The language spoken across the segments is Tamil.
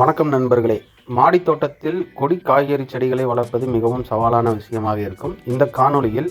வணக்கம் நண்பர்களே. மாடி தோட்டத்தில் கொடி காய்கறி செடிகளை வளர்ப்பது மிகவும் சவாலான விஷயமாக இருக்கும். இந்த காணொளியில்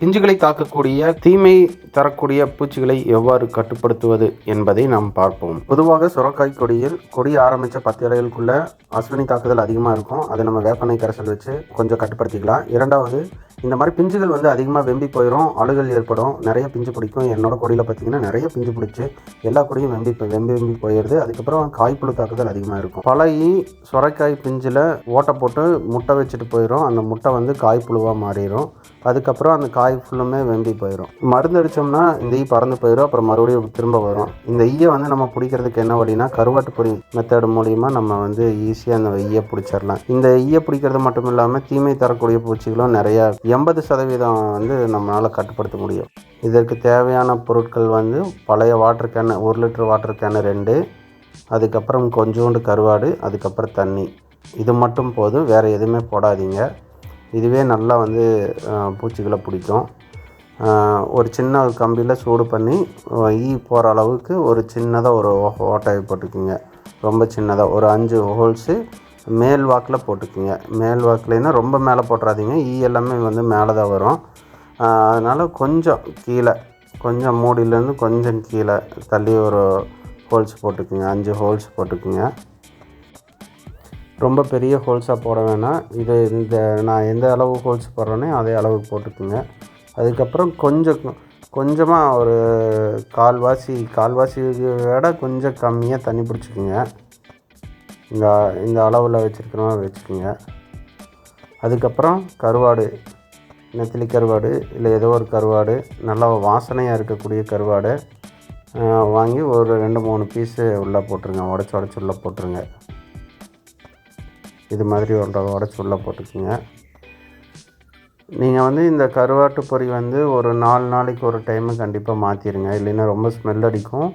பிஞ்சுகளை தாக்கக்கூடிய தீமை தரக்கூடிய பூச்சிகளை எவ்வாறு கட்டுப்படுத்துவது என்பதை நாம் பார்ப்போம். பொதுவாக சுரக்காய் கொடியில் கொடி ஆரம்பித்த பத்து இலைகளுக்குள்ள அஸ்வினி தாக்குதல் அதிகமாக இருக்கும். அதை நம்ம வேப்பனை கரைசல் வச்சு கொஞ்சம் கட்டுப்படுத்திக்கலாம். இரண்டாவது இந்த மாதிரி பிஞ்சுகள் வந்து அதிகமாக வெம்பி போயிடும் அழுகல் ஏற்படும். நிறைய பிஞ்சு பிடிக்கும். என்னோட கொடியில் பார்த்தீங்கன்னா நிறைய பிஞ்சு பிடிச்சி எல்லா கொடியும் வெம்பி வெம்பி வெம்பி போயிடுது. அதுக்கப்புறம் காய்ப்புழு தாக்குதல் அதிகமாக இருக்கும். பழகி சுரைக்காய் பிஞ்சில் ஓட்டை போட்டு முட்டை வச்சுட்டு போயிடும் அந்த முட்டை வந்து காய்ப்புழுவாக மாறிடும் அதுக்கப்புறம் அந்த காய் ஃபுல்லுமே வெம்பி போயிடும் மருந்து அடித்தோம்னா இந்த ஈ பறந்து போயிடும் அப்புறம் மறுபடியும் திரும்ப வரும். இந்த ஈயை வந்து நம்ம பிடிக்கிறதுக்கு என்ன வழினா கருவாட்டு பொறி மெத்தட் மூலிமா நம்ம வந்து ஈஸியாக அந்த ஈயை பிடிச்சிடலாம் இந்த ஈயை பிடிக்கிறது மட்டும் இல்லாமல் தீமை தரக்கூடிய பூச்சிகளும் நிறையா எண்பது சதவீதம் வந்து நம்மளால் கட்டுப்படுத்த முடியும். இதற்கு தேவையான பொருட்கள் வந்து பழைய வாட்டர் கேனு ஒரு லிட்டர் வாட்டர் கேனு ரெண்டு அதுக்கப்புறம் கொஞ்சோண்டு கருவாடு அதுக்கப்புறம் தண்ணி. இது மட்டும் போதும் வேறு எதுவுமே போடாதீங்க. இதுவே நல்லா வந்து பூச்சிகளை பிடிக்கும். ஒரு சின்ன கம்பியில் சூடு பண்ணி ஈ போகிற அளவுக்கு ஒரு சின்னதாக ஒரு ஓ- ஓட்டையை போட்டுக்குங்க. ரொம்ப சின்னதாக ஒரு அஞ்சு ஹோல்ஸு மேல் வாக்கில் போட்டுக்குங்க. மேல் வாக்கில்னா ரொம்ப மேலே போட்டுறாதீங்க. ஈ எல்லாமே வந்து மேலே தான் வரும் அதனால் கொஞ்சம் கீழே கொஞ்சம் மூடியிலேருந்து கொஞ்சம் கீழே தள்ளி ஒரு ஹோல்ஸ் போட்டுக்குங்க. அஞ்சு ஹோல்ஸ் போட்டுக்குங்க. ரொம்ப பெரிய ஹோல்ஸாக போட வேணாம். இது இந்த நான் எந்த அளவு ஹோல்ஸ் போடுறேனோ அதே அளவுக்கு போட்டுக்குங்க. அதுக்கப்புறம் கொஞ்சம் கொஞ்சமாக ஒரு கால்வாசி கால்வாசி விட கொஞ்சம் கம்மியாக தண்ணி பிடிச்சிக்குங்க. இந்த இந்த அளவில் வச்சுருக்கிறோம் வச்சுக்கோங்க. அதுக்கப்புறம் கருவாடு நெத்திலி கருவாடு இல்லை ஏதோ ஒரு கருவாடு நல்லா வாசனையாக இருக்கக்கூடிய கருவாடு வாங்கி ஒரு ரெண்டு மூணு பீஸு உள்ளே போட்டுருங்க. உடச்சி உடச்சி உள்ளே போட்டுருங்க. இது மாதிரி ஒன்றை உடச்சி உள்ளே போட்டுக்குங்க. நீங்கள் வந்து இந்த கருவாட்டு பொறி வந்து ஒரு நாலு நாளைக்கு ஒரு டைமு கண்டிப்பாக மாற்றிடுங்க. இல்லைன்னா ரொம்ப ஸ்மெல் அடிக்கும்.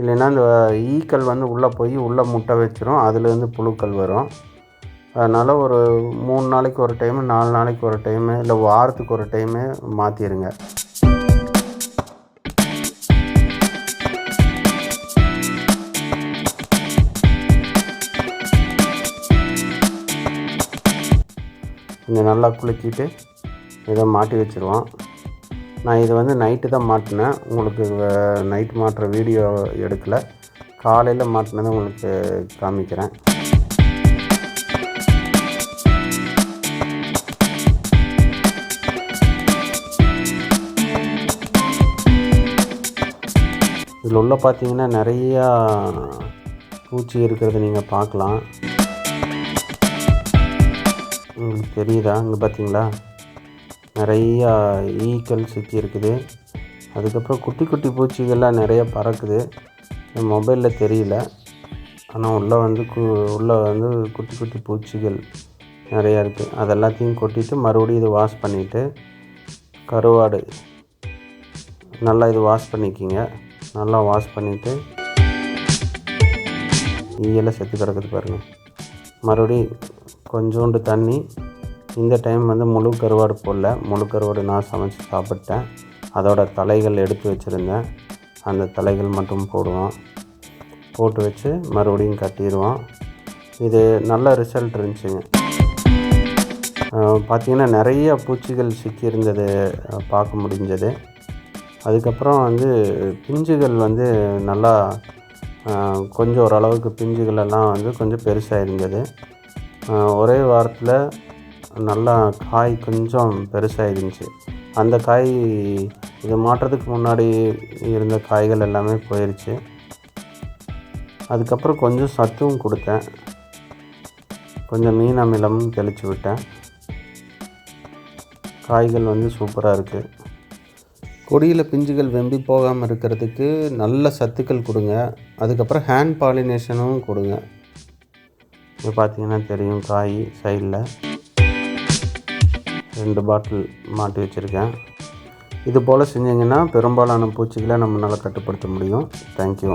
இல்லைன்னா இந்த ஈக்கள் வந்து உள்ளே போய் உள்ளே முட்டை வச்சிரும். அதுலேருந்து புழுக்கள் வரும். அதனால் ஒரு மூணு நாளைக்கு ஒரு டைமு நாலு நாளைக்கு ஒரு டைமு இல்லை வாரத்துக்கு ஒரு டைமு மாற்றிடுங்க கொஞ்சம் நல்லா குலுக்கிட்டு இதை மாட்டி வச்சுருவோம். நான் இது வந்து நைட்டு தான் மாட்டினேன். உங்களுக்கு நைட் மாட்டுற வீடியோ எடுக்கலை. காலையில் மாட்டினதை உங்களுக்கு காமிக்கிறேன். இதில் உள்ள பார்த்தீங்கன்னா நிறையா பூச்சி இருக்கிறத நீங்கள் பார்க்கலாம். தெரியுதா? இங்கே பார்த்தீங்களா நிறையா ஈக்கள் சுற்றி இருக்குது. அதுக்கப்புறம் குட்டி குட்டி பூச்சிகள்லாம் நிறைய பறக்குது. மொபைலில் தெரியல. ஆனால் உள்ளே வந்து கு உள்ளே வந்து குட்டி குட்டி பூச்சிகள் நிறையா இருக்குது அது எல்லாத்தையும் கொட்டிட்டு மறுபடியும் இது வாஷ் பண்ணிவிட்டு கருவாடு நல்லா இது வாஷ் பண்ணிக்கிங்க. நல்லா வாஷ் பண்ணிவிட்டு ஈயெல்லாம் செத்து கிடக்குது பாருங்கள் மறுபடியும் கொஞ்சோண்டு தண்ணி. இந்த டைம் வந்து முழு கருவாடு போடல. முழு கருவாடு நான் சமைச்சு சாப்பிட்டேன். அதோட தலைகள் எடுத்து வச்சுருந்தேன். அந்த தலைகள் மட்டும் போடுவோம். போட்டு வச்சு மறுபடியும் கட்டிடுவோம். இது நல்ல ரிசல்ட் இருந்துச்சுங்க. பார்த்திங்கன்னா நிறைய பூச்சிகள் சிக்கியிருந்தது பார்க்க முடிஞ்சது. அதுக்கப்புறம் வந்து பிஞ்சுகள் வந்து நல்லா கொஞ்சம் ஓரளவுக்கு பிஞ்சுகளெல்லாம் வந்து கொஞ்சம் பெருசாக இருந்தது ஒரே வாரத்தில் நல்லா காய் கொஞ்சம் பெருசாக இருந்துச்சு அந்த காய் இது மாட்டுறதுக்கு முன்னாடி இருந்த காய்கள் எல்லாமே போயிடுச்சு அதுக்கப்புறம் கொஞ்சம் சத்தும் கொடுத்தேன். கொஞ்சம் மீன் அமிலமும் தெளித்து விட்டேன். காய்கள் வந்து சூப்பராக இருக்குது கொடியில் பிஞ்சுகள் வெம்பி போகாமல் இருக்கிறதுக்கு நல்ல சத்துக்கள் கொடுங்க. அதுக்கப்புறம் ஹேண்ட் பாலினேஷனும் கொடுங்க. இது பார்த்தீங்கன்னா தெரியும். காய் சைடில் ரெண்டு பாட்டில் மாட்டி வச்சுருக்கேன். இது போல் செஞ்சிங்கன்னா பெரும்பாலான பூச்சிகளை நம்மளால் கட்டுப்படுத்த முடியும். தேங்க்யூ